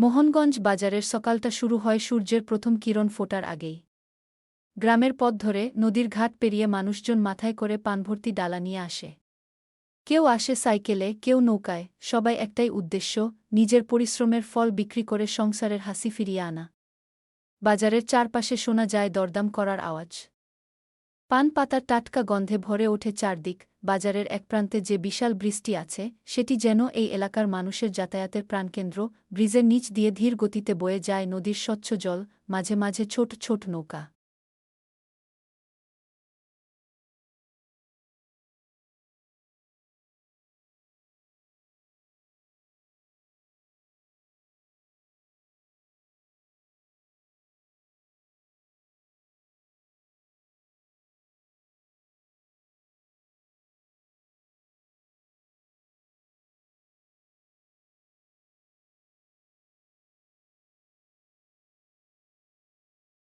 মোহনগঞ্জ বাজারের সকালটা শুরু হয় সূর্যের প্রথম কিরণ ফোটার আগেই। গ্রামের পথ ধরে নদীর ঘাট পেরিয়ে মানুষজন মাথায় করে পানভর্তি ডালা নিয়ে আসে। কেউ আসে সাইকেলে, কেউ নৌকায়, সবাই একটাই উদ্দেশ্য, নিজের পরিশ্রমের ফল বিক্রি করে সংসারের হাসি ফিরিয়ে আনা। বাজারের চারপাশে শোনা যায় দরদাম করার আওয়াজ। পান পাতার টাটকা গন্ধে ভরে ওঠে চারদিক, বাজারের এক প্রান্তে যে বিশাল বৃষ্টি আছে, সেটি যেন এই এলাকার মানুষের যাতায়াতের প্রাণকেন্দ্র, ব্রিজের নিচ দিয়ে ধীর গতিতে বয়ে যায় নদীর স্বচ্ছ জল, মাঝে মাঝে ছোট ছোট নৌকা।